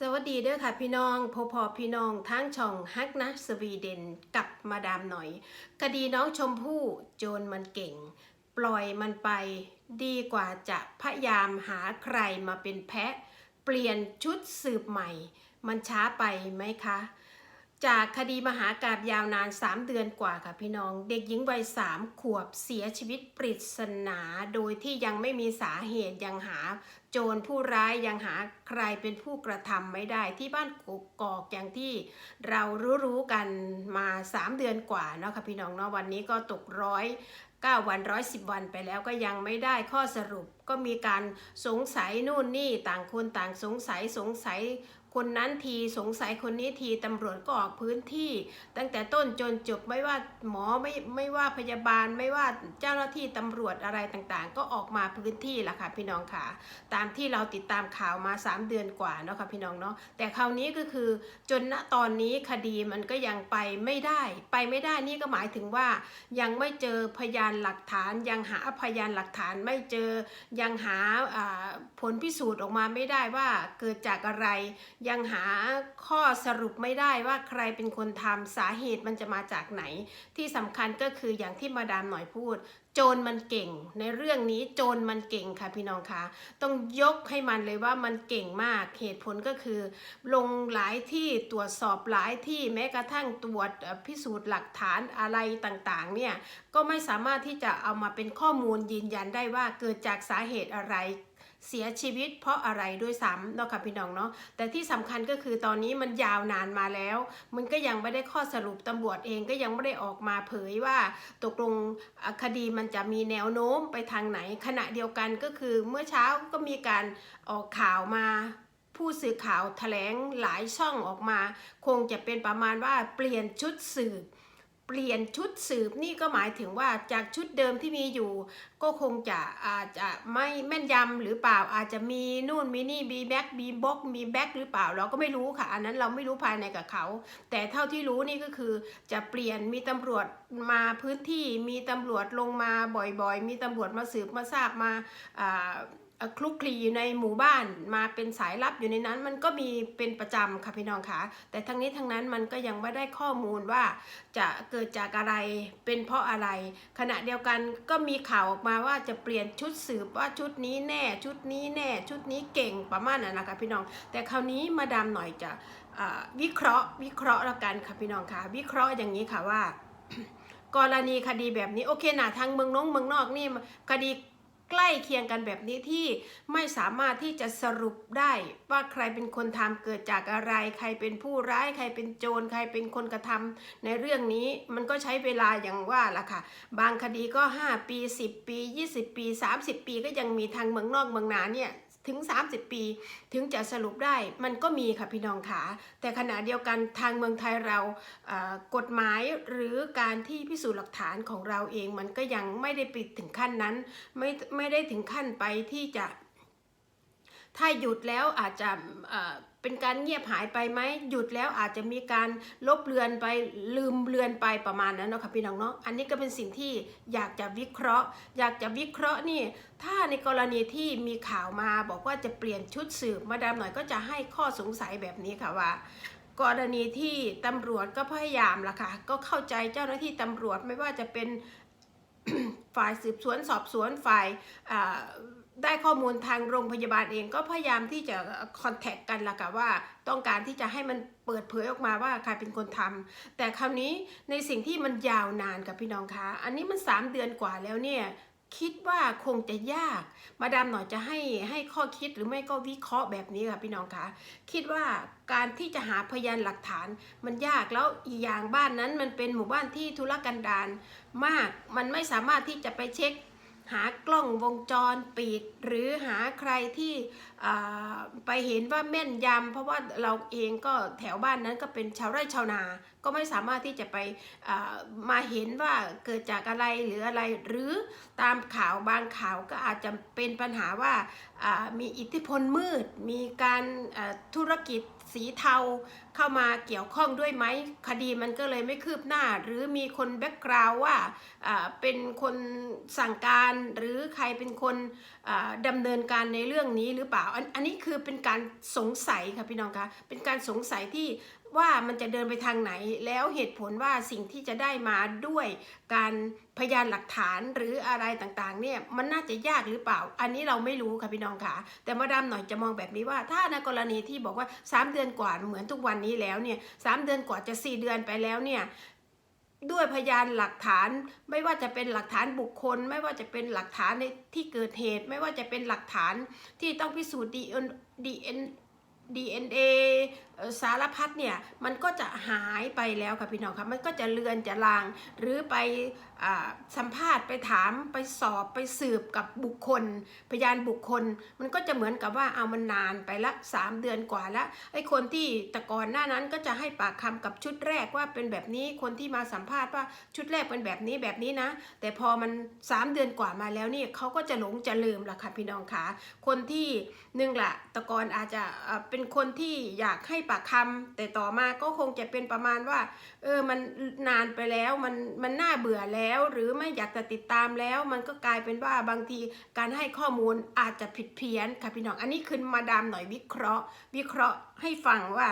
สวัสดีเด้อค่ะพี่น้องพอพอพี่น้องทั้งช่องฮักนะสวีเดนกับมาดามหน่อย คดีน้องชมพู่โจรมันเก่ง ปล่อยมันไป ดีกว่าจะพยายามหาใครมาเป็นแพะ เปลี่ยนชุดสืบใหม่ มันช้าไปไหมคะ จากคดีมหากาบยาวนาน 3 เดือนกว่าค่ะพี่น้อง เด็กหญิงวัย3ขวบเสียชีวิตปริศนา โดยที่ยังไม่มีสาเหตุยังหา โจรผู้ร้ายยังหาใครเป็นผู้กระทำไม่ได้ที่บ้านกกอกอย่างที่เรารู้ๆกันมา 3 เดือนกว่าเนาะค่ะพี่น้องเนาะวันนี้ก็ตกร้อย9วันร้อยสิบวันไปแล้วก็ยังไม่ได้ข้อสรุปก็มีการสงสัยนู่นนี่ต่างคนต่างสงสัยสงสัย คนนั้นทีสงสัยคนนี้ทีตำรวจก็ออกพื้นที่ ตั้งแต่ต้นจนจบไม่ว่าหมอไม่ไม่ว่าพยาบาลไม่ว่าเจ้าหน้าที่ตำรวจอะไรต่างๆ ก็ออกมาพื้นที่ละค่ะพี่น้องค่ะ ตามที่เราติดตามข่าวมา 3 เดือนกว่าเนาะค่ะพี่น้องเนาะแต่คราวนี้ก็คือจนณตอนนี้คดีมันก็ยังไปไม่ได้ ไปไม่ได้นี่ก็หมายถึงว่ายังไม่เจอพยานหลักฐาน ยังหาพยานหลักฐานไม่เจอยังหาอ่าผลพิสูจน์ออกมาไม่ได้ว่าเกิดจากอะไรยังหาข้อสรุปไม่ได้ว่าใครเป็นคนทำสาเหตุมันจะมาจากไหน ที่สำคัญก็คืออย่างที่มาดามหน่อยพูด โจรมันเก่ง ในเรื่องนี้โจรมันเก่งค่ะพี่น้องคะต้องยกให้มันเลยว่ามันเก่งมากเหตุผลก็คือ ลงหลายที่ตรวจสอบหลายที่แม้กระทั่งตรวจพิสูจน์หลักฐานอะไรต่างๆเนี่ยก็ไม่สามารถที่จะเอามาเป็นข้อมูลยืนยันได้ว่าเกิดจากสาเหตุอะไร เสียชีวิตเพราะอะไรด้วยซ้ำเนาะค่ะพี่น้องเนาะแต่ที่สำคัญก็คือตอนนี้มันยาวนานมาแล้ว มันก็ยังไม่ได้ข้อสรุปตำรวจเองก็ยังไม่ได้ออกมาเผยว่าตกลงคดีมันจะมีแนวโน้มไปทางไหน ขณะเดียวกันก็คือเมื่อเช้าก็มีการออกข่าวมาผู้สื่อข่าวแถลงหลายช่องออกมา คงจะเป็นประมาณว่าเปลี่ยนชุดสืบ เปลี่ยนชุดสืบนี่ก็หมายถึงว่าจากชุดเดิมที่มีอยู่ ก็คงจะอาจจะไม่แม่นยำหรือเปล่าอาจจะมีนู่นมีนี่มีแบ็กมีบ็อกมีแบ็กหรือเปล่าเราก็ไม่รู้ค่ะ อันนั้นเราไม่รู้ภายในกับเขา แต่เท่าที่รู้นี่ก็คือจะเปลี่ยนมีตำรวจมาพื้นที่มีตำรวจลงมาบ่อยๆ มีตำรวจมาสืบมาทราบมาอ่า คลุกคลีอยู่ในหมู่บ้านมาเป็นสายลับอยู่ในนั้นมันก็มีเป็นประจำค่ะพี่น้องคะแต่ทั้งนี้ทั้งนั้นมันก็ยังไม่ได้ข้อมูลว่าจะเกิดจากอะไรเป็นเพราะอะไร ขณะเดียวกันก็มีข่าวออกมาว่าจะเปลี่ยนชุดสืบว่าชุดนี้แน่ชุดนี้แน่ ชุดนี้เก่งประมาณนั้นนะคะพี่น้อง แต่คราวนี้มาดามหน่อยจะวิเคราะห์ วิเคราะห์แล้วกันค่ะพี่น้องคะวิเคราะห์อย่างนี้ค่ะว่า กรณีคดีแบบนี้โอเคนะทางเมืองน้องเมืองนอกนี่คดี ใกล้เคียงกันแบบนี้ที่ไม่สามารถที่จะสรุปได้ว่าใครเป็นคนทำเกิดจากอะไร ใครเป็นผู้ร้ายใครเป็นโจรใครเป็นคนกระทำในเรื่องนี้มันก็ใช้เวลาอย่างว่าล่ะค่ะ บางคดีก็ 5 ปี 10 ปี 20 ปี 30 ปีก็ยังมีทางเมืองนอกเมืองนาเนี่ย ถึง 30 ปี ถึงจะสรุปได้มันก็มีค่ะพี่น้องขาแต่ขณะเดียวกันทางเมืองไทยเรากฎหมายหรือการที่พิสูจน์หลักฐานของเราเองมันก็ยังไม่ได้ปิดถึงขั้นนั้น ไม่ไม่ได้ถึงขั้นไปที่จะ ถ้าหยุดแล้วอาจจะเป็นการเงียบหายไปไหมหยุดแล้วอาจจะมีการลบเลือนไปลืมเลือนไปประมาณนั้นเนาะค่ะพี่น้องเนาะอันนี้ก็เป็นสิ่งที่อยากจะวิเคราะห์ อยากจะวิเคราะห์นี่ ถ้าในกรณีที่มีข่าวมาบอกว่าจะเปลี่ยนชุดสืบมาดามหน่อยก็จะให้ข้อสงสัยแบบนี้ค่ะว่ากรณีที่ตำรวจก็พยายามล่ะค่ะ ก็เข้าใจเจ้าหน้าที่ตำรวจไม่ว่าจะเป็น ฝ่ายสืบสวนสอบสวนฝ่ายได้ข้อมูลทางโรงพยาบาลเองก็พยายามที่จะคอนแทคกันล่ะกะว่าต้องการที่จะให้มันเปิดเผยออกมาว่าใครเป็นคนทำแต่คราวนี้ในสิ่งที่มันยาวนานกับพี่น้องคะ อันนี้มัน 3 เดือนกว่าแล้วเนี่ย คิดว่าคงจะยาก มาดามหน่อยจะให้ให้ข้อคิดหรือไม่ก็วิเคราะห์แบบนี้ค่ะพี่น้องคะคิดว่าการที่จะหาพยานหลักฐานมันยากแล้วอีกอย่างบ้านนั้นมันเป็นหมู่บ้านที่ธุรกันดารมาก มันไม่สามารถที่จะไปเช็ค หากล้องวงจรปิด หรือหาใครที่ไปเห็นว่าแม่นยำเพราะว่าเราเองก็แถวบ้านนั้นก็เป็นชาวไร่ชาวนา ก็ไม่สามารถที่จะไปมาเห็นว่าเกิดจากอะไรหรืออะไร หรือตามข่าวบางข่าวก็อาจจะเป็นปัญหาว่ามีอิทธิพลมืด มีการธุรกิจสีเทาเข้ามาเกี่ยวข้องด้วยไหมคดีมันก็เลยไม่คืบหน้า หรือมีคนแบ็กกราวว่าเป็นคนสั่งการหรือใครเป็นคนอ่าดำเนินการในเรื่องนี้หรือเปล่า อันนี้คือเป็นการสงสัยค่ะพี่น้องคะเป็นการสงสัยที่ ว่ามันจะเดินไปทางไหน แล้วเหตุผลว่าสิ่งที่จะได้มาด้วยการพยานหลักฐานหรืออะไรต่างๆเนี่ยมันน่าจะยากหรือเปล่า อันนี้เราไม่รู้ค่ะพี่น้องค่ะ แต่มาดามหน่อยจะมองแบบนี้ว่า ถ้าในกรณีที่บอกว่า 3 เดือนกว่าเหมือนทุกวันนี้แล้วเนี่ยสเดือนกว่าจะ 4 เดือนไปแล้วเนี่ยด้วยพยานหลักฐานไม่ว่าจะเป็นหลักฐานบุคคล ไม่ว่าจะเป็นหลักฐานในที่เกิดเหตุ ไม่ว่าจะเป็นหลักฐานที่ต้องพิสูจน์ดีเอ็นดีเอ็นเอ่อ สารพัดเนี่ยมันก็จะหายไปแล้วค่ะพี่น้องค่ะมันก็จะเลือนจะลาง หรือไปอสัมภาษณ์ไปถามไปสอบไปสืบกับบุคคล พยานบุคคล มันก็จะเหมือนกับว่าเอามันนานไปละ 3 เดือนกว่าละไอ้คนที่แต่ก่อนหน้านั้นก็จะให้ปากคำกับชุดแรกว่าเป็นแบบนี้คนที่มาสัมภาษณ์ว่าชุดแรกเป็นแบบนี้แบบนี้นะ แต่พอมัน 3 เดือนกว่ามาแล้วนี่เขาก็จะหลงจะลืมละค่ะพี่น้องค่ะคนที่หนึ่งละแต่ก่อนอาจจะเป็นคนที่อยากให้ปากคำแต่ต่อมาก็คงจะเป็นประมาณว่า เออมันนานไปแล้วมันมันน่าเบื่อแล้ว หรือไม่อยากจะติดตามแล้ว มันก็กลายเป็นว่าบางทีการให้ข้อมูลอาจจะผิดเพี้ยนค่ะพี่น้องอันนี้คือมาดามหน่อยวิเคราะห์ วิเคราะห์ให้ฟังว่า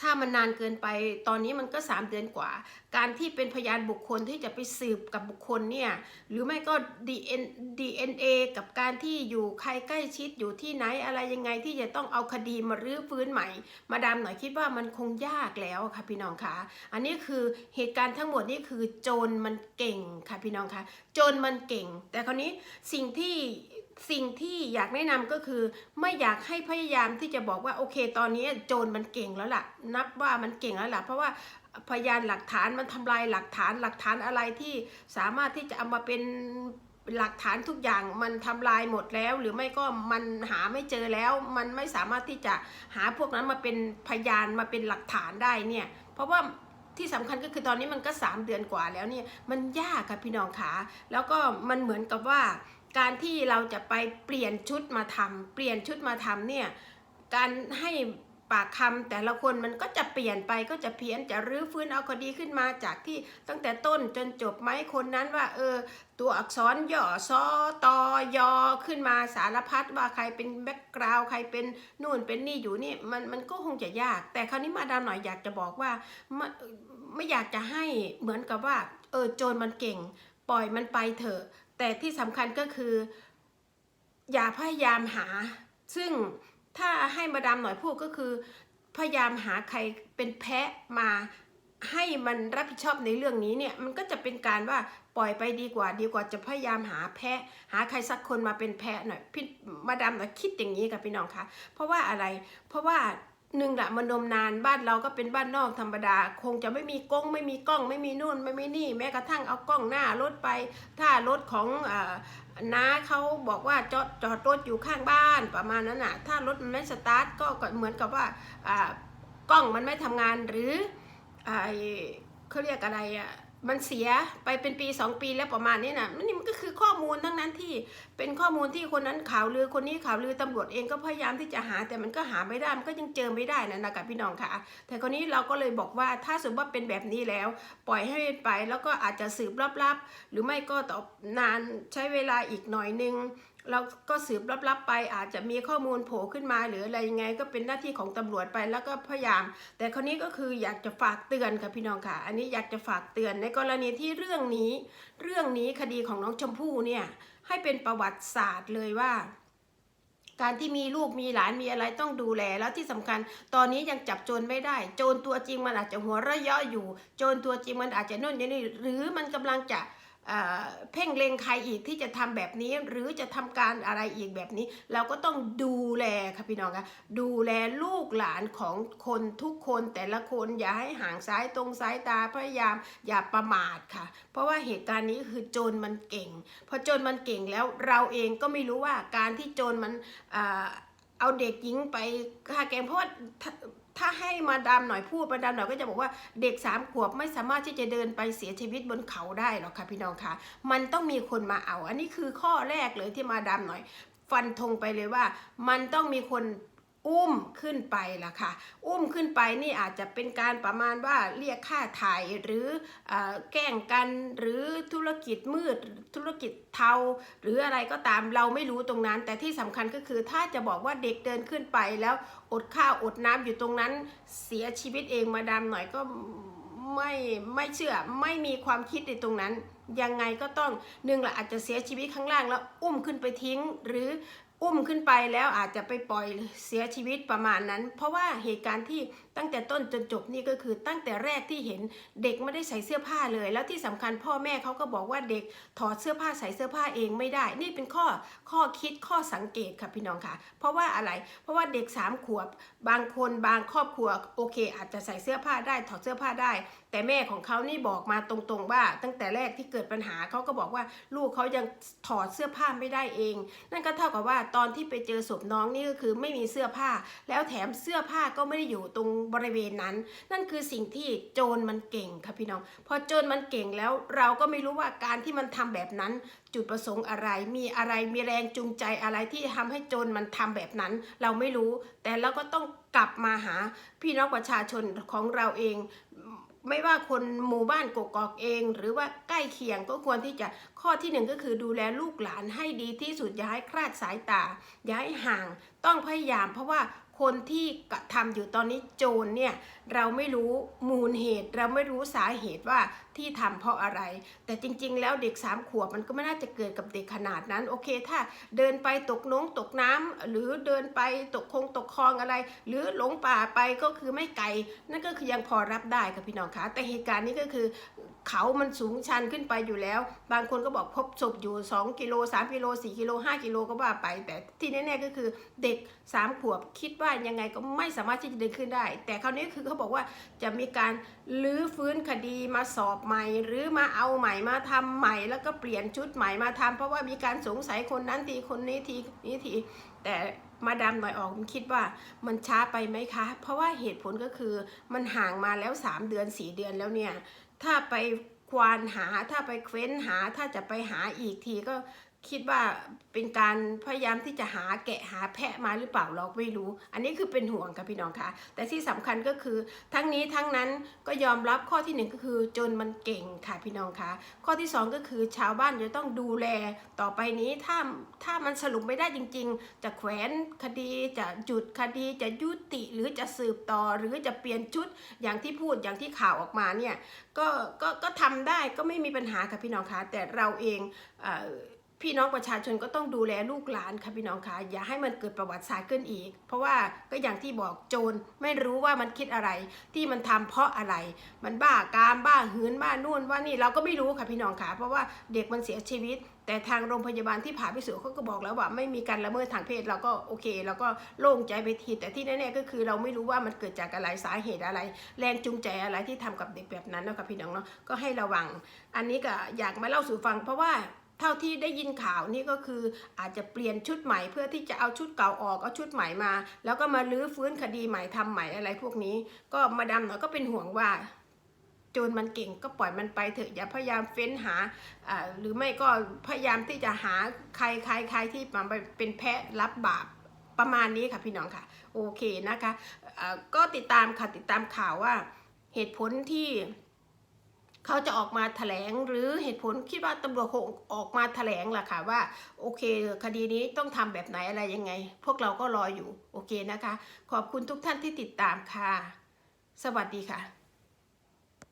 ถ้ามันนานเกินไปตอนนี้มันก็ 3 เดือนกว่า การที่เป็นพยานบุคคลที่จะไปสืบกับบุคคลเนี่ยหรือไม่ก็ DN DNA กับการที่อยู่ใครใกล้ชิดอยู่ที่ไหนอะไรยังไงที่จะต้องเอาคดีมารื้อฟื้นใหม่ มาดามหน่อยคิดว่ามันคงยากแล้วค่ะพี่น้องคะอันนี้คือเหตุการณ์ทั้งหมดนี่คือโจรมันเก่งค่ะพี่น้องคะโจรมันเก่ง แต่คราวนี้สิ่งที่ สิ่งที่อยากแนะนำก็คือ ไม่อยากให้พยายามที่จะบอกว่าโอเค ตอนนี้โจรมันเก่งแล้วล่ะ นับว่ามันเก่งแล้วล่ะ เพราะว่าพยานหลักฐานมันทำลายหลักฐานหลักฐานอะไรที่สามารถที่จะเอามาเป็นหลักฐานทุกอย่างมันทำลายหมดแล้ว หรือไม่ก็มันหาไม่เจอแล้ว มันไม่สามารถที่จะหาพวกนั้นมาเป็นพยานมาเป็นหลักฐานได้เนี่ยเพราะว่าที่สำคัญก็คือตอนนี้มันก็ 3 เดือนกว่าแล้วเนี่ยมันยากค่ะพี่น้องขาแล้วก็มันเหมือนกับว่า การที่เราจะไปเปลี่ยนชุดมาทำเปลี่ยนชุดมาทำเนี่ยการให้ปากคำแต่ละคนมันก็จะเปลี่ยนไปก็จะเพี้ยนจะรื้อฟื้นเอาคดีขึ้นมาจากที่ตั้งแต่ต้นจนจบไหมคนนั้นว่า เออ ตัวอักษรย่อซอตอยอขึ้นมาสารพัดว่าใครเป็นแบ็กกราวใครเป็นนู่นเป็นนี่อยู่นี่มันมันก็คงจะยาก แต่คราวนี้มาดามหน่อยอยากจะบอกว่าไม่ไม่อยากจะให้เหมือนกับว่า เออโจรมันเก่ง ปล่อยมันไปเถอะ แต่ที่สำคัญก็คือ อย่าพยายามหา ซึ่งถ้าให้มาดามหน่อยพูดก็คือ พยายามหาใครเป็นแพะมาให้มันรับผิดชอบในเรื่องนี้เนี่ยมันก็จะเป็นการว่าปล่อยไปดีกว่า ดีกว่าจะพยายามหาแพะ หาใครสักคนมาเป็นแพะหน่อยพี่มาดามหน่อยคิดอย่างนี้กับพี่น้องคะเพราะว่าอะไรเพราะว่า หนึ่งละมันนมนานบ้านเราก็เป็นบ้านนอกธรรมดา คงจะไม่มีกล้องไม่มีกล้อง ไม่มีนู่นไม่มีนี่ แม้กระทั่งเอากล้องหน้ารถไป ถ้ารถของอ่าน้าเขาบอกว่าจอดจอดรถอยู่ข้างบ้านประมาณนั้นน่ะถ้ารถมันไม่สตาร์ทก็เหมือนกับว่าอ่ากล้องมันไม่ทำงานหรือไอเขาเรียกอะไรอะ มันเสียไปเป็นปี 2 ปีแล้วประมาณนี้นะนี่มันก็คือข้อมูลทั้งนั้นที่เป็นข้อมูลที่คนนั้นข่าวลือคนนี้ข่าวลือตำรวจเองก็พยายามที่จะหา แต่มันก็หาไม่ได้มันก็ยังเจอไม่ได้นะนะคะพี่น้องค่ะ แต่คนนี้เราก็เลยบอกว่าถ้าสมมติว่าเป็นแบบนี้แล้ว ปล่อยให้ไปแล้วก็อาจจะสืบลับๆ หรือไม่ก็ต่อนานใช้เวลาอีกหน่อยนึง เราก็สืบลับๆไปอาจจะมีข้อมูลโผล่ขึ้นมาหรืออะไรยังไงก็เป็นหน้าที่ของตำรวจไปแล้วก็พยายาม แต่คราวนี้ก็คืออยากจะฝากเตือนค่ะพี่น้องค่ะ อันนี้อยากจะฝากเตือนในกรณีที่เรื่องนี้ เรื่องนี้คดีของน้องชมพู่เนี่ยให้เป็นประวัติศาสตร์เลยว่า การที่มีลูกมีหลานมีอะไรต้องดูแลแล้วที่สำคัญ ตอนนี้ยังจับโจรไม่ได้ โจรตัวจริงมันอาจจะหัวระยะอยู่ โจรตัวจริงมันอาจจะนู่นนี่หรือมันกำลังจะ เพ่งเลงใครอีกที่จะทำแบบนี้ หรือจะทำการอะไรอีกแบบนี้ เราก็ต้องดูแลค่ะพี่น้องคะดูแลลูกหลานของคนทุกคนแต่ละคนอย่าให้ห่างซ้ายตรงซ้ายตาพยายามอย่าประมาทค่ะ เพราะว่าเหตุการณ์นี้คือโจรมันเก่งพอโจรมันเก่งแล้วเราเองก็ไม่รู้ว่าการที่โจรมันเอาเด็กหญิงไปฆ่าแกงเพราะว่า ถ้าให้มาดามหน่อยพูดมาดามหน่อยก็จะบอกว่าเด็กสามขวบไม่สามารถที่จะเดินไปเสียชีวิตบนเขาได้หรอกค่ะพี่น้องคะมันต้องมีคนมาเอา อันนี้คือข้อแรกเลยที่มาดามหน่อย ฟันธงไปเลยว่า มันต้องมีคน อุ้มขึ้นไปล่ะค่ะ อุ้มขึ้นไปนี่อาจจะเป็นการประมาณว่าเรียกค่าถ่ายหรืออแกล้งกันหรือธุรกิจมืด ธุรกิจเทา หรืออะไรก็ตามเราไม่รู้ตรงนั้น แต่ที่สำคัญก็คือถ้าจะบอกว่าเด็กเดินขึ้นไปแล้วอดข้าวอดน้ำอยู่ตรงนั้นเสียชีวิตเองมาดามหน่อยก็ไม่ไม่เชื่อไม่มีความคิดในตรงนั้น ยังไงก็ต้องหนึ่งละอาจจะเสียชีวิตข้างล่างแล้วอุ้มขึ้นไปทิ้ง หรือ อุ้มขึ้นไปแล้วอาจจะไปปล่อยเสียชีวิตประมาณนั้น เพราะว่าเหตุการณ์ที่ ตั้งแต่ต้นจนจบนี่ก็คือตั้งแต่แรกที่เห็นเด็กไม่ได้ใส่เสื้อผ้าเลย แล้วที่สำคัญพ่อแม่เขาก็บอกว่าเด็กถอดเสื้อผ้าใส่เสื้อผ้าเองไม่ได้ นี่เป็นข้อข้อคิดข้อสังเกตค่ะพี่น้องค่ะ เพราะว่าอะไร เพราะว่าเด็กสามขวบบางคนบางครอบครัวโอเค อาจจะใส่เสื้อผ้าได้ถอดเสื้อผ้าได้ แต่แม่ของเขานี่บอกมาตรงๆว่า ตั้งแต่แรกที่เกิดปัญหาเขาก็บอกว่าลูกเขายังถอดเสื้อผ้าไม่ได้เอง นั่นก็เท่ากับว่าตอนที่ไปเจอศพน้องนี่ก็คือไม่มีเสื้อผ้า แล้วแถมเสื้อผ้าก็ไม่ได้อยู่ตรงบริเวณนั้น นั่นคือสิ่งที่โจรมันเก่งค่ะพี่น้อง พอโจรมันเก่งแล้วเราก็ไม่รู้ว่าการที่มันทำแบบนั้น จุดประสงค์อะไร มีอะไรมีแรงจูงใจอะไรที่ทำให้โจรมันทำแบบนั้น เราไม่รู้ แต่เราก็ต้องกลับมาหาพี่น้องประชาชนของเราเองไม่ว่าคนหมู่บ้านกกอกเอง หรือว่าใกล้เคียงก็ควรที่จะข้อที่หนึ่งก็คือดูแลลูกหลานให้ดีที่สุดอย่าให้คลาดสายตาอย่าให้ห่าง ต้องพยายามเพราะว่าคนที่กระทำอยู่ตอนนี้โจรเนี่ยเราไม่รู้มูลเหตุ เราไม่รู้สาเหตุว่าที่ทำเพราะอะไร แต่จริง ๆ แล้วเด็กสามขวบมันก็ไม่น่าจะเกิดกับเด็กขนาดนั้น โอเค ถ้าเดินไปตกน้องตกน้ำหรือเดินไปตกคงตกคลองอะไร หรือหลงป่าไปก็คือไม่ไกล นั่นก็คือยังพอรับได้ค่ะพี่น้องคะแต่เหตุการณ์นี้ก็คือ เขามันสูงชันขึ้นไปอยู่แล้ว บางคนก็บอกพบศพอยู่ 2 กิโล 3 กิโล 4 กิโล 5 กิโลก็ว่าไป แต่ที่แน่ๆก็คือเด็ก 3 ขวบคิดว่ายังไงก็ไม่สามารถที่จะเดินขึ้นได้ แต่คราวนี้คือเขาบอกว่าจะมีการลื้อฟื้นคดีมาสอบใหม่ หรือมาเอาใหม่มาทำใหม่ แล้วก็เปลี่ยนชุดใหม่มาทำเพราะว่ามีการสงสัยคนนั้นทีคนนี้ทีนี้ทีแต่มาดามหน่อยออกมันคิดว่ามันช้าไปไหมคะ เพราะว่าเหตุผลก็คือมันห่างมาแล้ว 3 เดือน 4 เดือนแล้วเนี่ย ถ้าไปควานหาถ้าไปเค้นหาถ้าจะไปหาอีกทีก็ คิดว่าเป็นการพยายามที่จะหาแกะหาแพะมาหรือเปล่าเราไม่รู้ อันนี้คือเป็นห่วงค่ะพี่น้องคะแต่ที่สำคัญก็คือทั้งนี้ทั้งนั้นก็ยอมรับข้อที่หนึ่งก็คือจนมันเก่งค่ะพี่น้องคะข้อที่สองก็คือชาวบ้านจะต้องดูแลต่อไปนี้ถ้าถ้ามันสรุปไม่ได้จริง ๆ จะแขวนคดีจะหยุดคดีจะยุติหรือจะสืบต่อหรือจะเปลี่ยนชุดอย่างที่พูดอย่างที่ข่าวออกมาเนี่ยก็ก็ก็ทำได้ก็ไม่มีปัญหาค่ะพี่น้องคะแต่เราเองเออ พี่น้องประชาชนก็ต้องดูแลลูกหลานค่ะพี่น้องคะอย่าให้มันเกิดประวัติศาสตร์ขึ้นอีก เพราะว่าก็อย่างที่บอกโจรไม่รู้ว่ามันคิดอะไร ที่มันทำเพราะอะไร มันบ้ากามบ้าหืนบ้านู่นว่านี่เราก็ไม่รู้ค่ะพี่น้องคะเพราะว่าเด็กมันเสียชีวิต แต่ทางโรงพยาบาลที่ผ่าพิสูจน์เขาก็บอกแล้วว่าไม่มีการละเมิดทางเพศเราก็โอเคเราก็โล่งใจไปทีแต่ที่แน่ๆก็คือเราไม่รู้ว่ามันเกิดจากอะไรสาเหตุอะไร แรงจูงใจอะไรที่ทำกับเด็กแบบนั้นนะคะพี่น้องเนาะก็ให้ระวัง อันนี้ก็อยากมาเล่าสู่ฟังเพราะว่า เท่าที่ได้ยินข่าวนี่ก็คืออาจจะเปลี่ยนชุดใหม่เพื่อที่จะเอาชุดเก่าออกเอาชุดใหม่มา แล้วก็มาลื้อฟื้นคดีใหม่ทำใหม่อะไรพวกนี้ ก็มาดามหน่อยก็เป็นห่วงว่าโจรมันเก่งก็ปล่อยมันไปเถอะอย่าพยายามเฟ้นหาหรือไม่ก็พยายามที่จะหาใครใครใครที่มาเป็นแพะรับบาปประมาณนี้ค่ะพี่น้องค่ะ โอเคนะคะก็ติดตามค่ะติดตามข่าวว่าเหตุผลที่ เขาจะออกมาแถลงหรือเหตุผลคิดว่าตำรวจคงออกมาแถลงแหละค่ะว่า โอเค คดีนี้ต้องทำแบบไหนอะไรยังไง พวกเราก็รออยู่ โอเคนะคะ ขอบคุณทุกท่านที่ติดตามค่ะ สวัสดีค่ะ